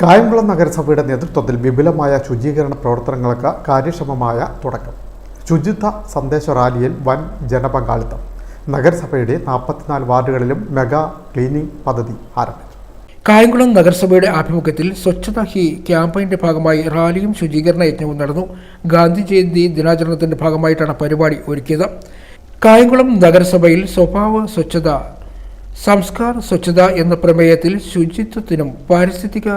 കായംകുളം നഗരസഭയുടെ നേതൃത്വത്തിൽ വിപുലമായ ശുചീകരണ പ്രവർത്തനങ്ങൾക്ക് കാര്യക്ഷമമായ തുടക്കം. ശുചിത്വ സന്ദേശ റാലിയിൽ വൻ ജനപങ്കാളിത്തം. നഗരസഭയുടെ നാൽപ്പത്തിനാല് വാർഡുകളിലും മെഗാ ക്ലീനിംഗ് പദ്ധതി ആരംഭിച്ചു. കായംകുളം നഗരസഭയുടെ ആഭിമുഖ്യത്തിൽ സ്വച്ഛത ഹി ക്യാമ്പയിന്റെ ഭാഗമായി റാലിയും ശുചീകരണ യജ്ഞവും നടന്നു. ഗാന്ധി ജയന്തി ദിനാചരണത്തിന്റെ ഭാഗമായിട്ടാണ് പരിപാടി ഒരുക്കിയത്. കായംകുളം നഗരസഭയിൽ സ്വഭാവ സ്വച്ഛത സംസ്കാർ സ്വച്ഛത എന്ന പ്രമേയത്തിൽ ശുചിത്വത്തിനും പാരിസ്ഥിതിക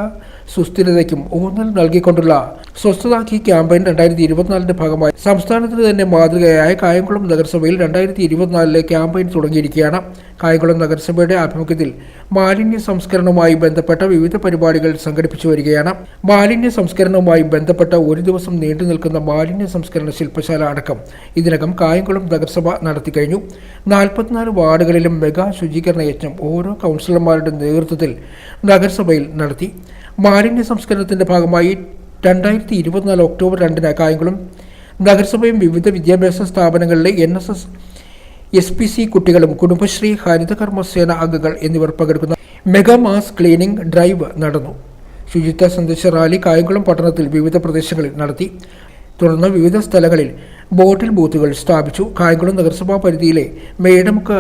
സുസ്ഥിരതയ്ക്കും ഊന്നൽ നൽകിക്കൊണ്ടുള്ള സ്വസ്ഥതാക്കി ക്യാമ്പയിൻ രണ്ടായിരത്തി ഇരുപത്തിനാലിന്റെ ഭാഗമായി സംസ്ഥാനത്തിന് തന്നെ മാതൃകയായ കായംകുളം നഗരസഭയിൽ രണ്ടായിരത്തി ഇരുപത്തിനാലിലെ ക്യാമ്പയിൻ തുടങ്ങിയിരിക്കുകയാണ്. കായംകുളം നഗരസഭയുടെ ആഭിമുഖ്യത്തിൽ മാലിന്യ സംസ്കരണവുമായി ബന്ധപ്പെട്ട വിവിധ പരിപാടികൾ സംഘടിപ്പിച്ചു വരികയാണ്. മാലിന്യ സംസ്കരണവുമായി ബന്ധപ്പെട്ട ഒരു ദിവസം നീണ്ടു നിൽക്കുന്ന മാലിന്യ സംസ്കരണ ശില്പശാല അടക്കം ഇതിനകം കായംകുളം നഗരസഭ നടത്തിക്കഴിഞ്ഞു. നാൽപ്പത്തിനാല് വാർഡുകളിലും മെഗാ ശുചീകരണ യജ്ഞം ഓരോ കൗൺസിലർമാരുടെ നേതൃത്വത്തിൽ നഗരസഭയിൽ നടത്തി. മാലിന്യ സംസ്കരണത്തിന്റെ ഭാഗമായി രണ്ടായിരത്തി ഇരുപത്തിനാല് ഒക്ടോബർ രണ്ടിന് കായംകുളം നഗരസഭയും വിവിധ വിദ്യാഭ്യാസ സ്ഥാപനങ്ങളിലെ N S S S P C കുട്ടികളും കുടുംബശ്രീ ഹരിതകർമ്മസേന അംഗങ്ങൾ എന്നിവർ പങ്കെടുക്കുന്ന മെഗാ മാസ് ക്ലീനിംഗ് ഡ്രൈവ് നടന്നു. ശുചിത്വ സന്ദേശ റാലി കായംകുളം പട്ടണത്തിൽ വിവിധ പ്രദേശങ്ങളിൽ നടത്തി. തുടർന്ന് വിവിധ സ്ഥലങ്ങളിൽ ബോട്ടിൽ ബൂത്തുകൾ സ്ഥാപിച്ചു. കായംകുളം നഗരസഭാ പരിധിയിലെ മേടമുക്ക്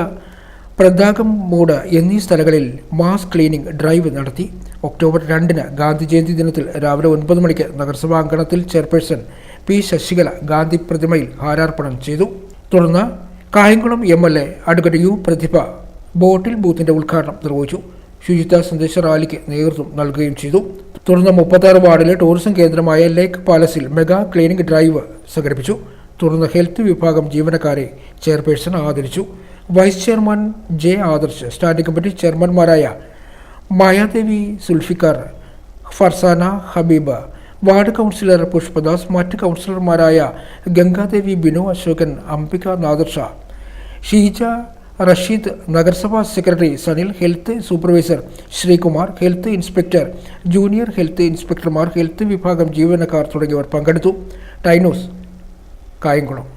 പ്രതാകം മൂട് എന്നീ സ്ഥലങ്ങളിൽ മാസ് ക്ലീനിംഗ് ഡ്രൈവ് നടത്തി. ഒക്ടോബർ രണ്ടിന് ഗാന്ധി ജയന്തി ദിനത്തിൽ രാവിലെ ഒൻപത് മണിക്ക് നഗരസഭാ അങ്കണത്തിൽ ചെയർപേഴ്സൺ പി ശശികല ഗാന്ധി പ്രതിമയിൽ ഹാരാർപ്പണം ചെയ്തു. തുടർന്ന് Kayamkulam M L A advocate U Prathibha bottle ബൂത്തിന്റെ ഉദ്ഘാടനം നിർവഹിച്ചു. ശുചിത്വ സന്ദേശ റാലിക്ക് നേതൃത്വം നൽകുകയും ചെയ്തു. തുടർന്ന് മുപ്പത്താറ് വാർഡിലെ ടൂറിസം കേന്ദ്രമായ ലേക്ക് പാലസിൽ മെഗാ ക്ലീനിംഗ് ഡ്രൈവ് സംഘടിപ്പിച്ചു. തുടർന്ന് ഹെൽത്ത് വിഭാഗം ജീവനക്കാരെ ചെയർപേഴ്സൺ ആദരിച്ചു. Vice chairman J Adarsh standing committee ചെയർമാൻമാരായ Mayadevi Sulfikar Farsana Habeeb ward councillor Pushpadas മറ്റ് കൗൺസിലർമാരായ ഗംഗാദേവി ബിനു അശോകൻ അംബിക നാദർഷ ഷീജ റഷീദ് നഗരസഭാ secretary Sanil health supervisor Sreekumar health inspector junior health ഇൻസ്പെക്ടർമാർ health വിഭാഗം ജീവനക്കാർ തുടങ്ങിയവർ പങ്കെടുത്തു. ടൈനോസ് കായംകുളം.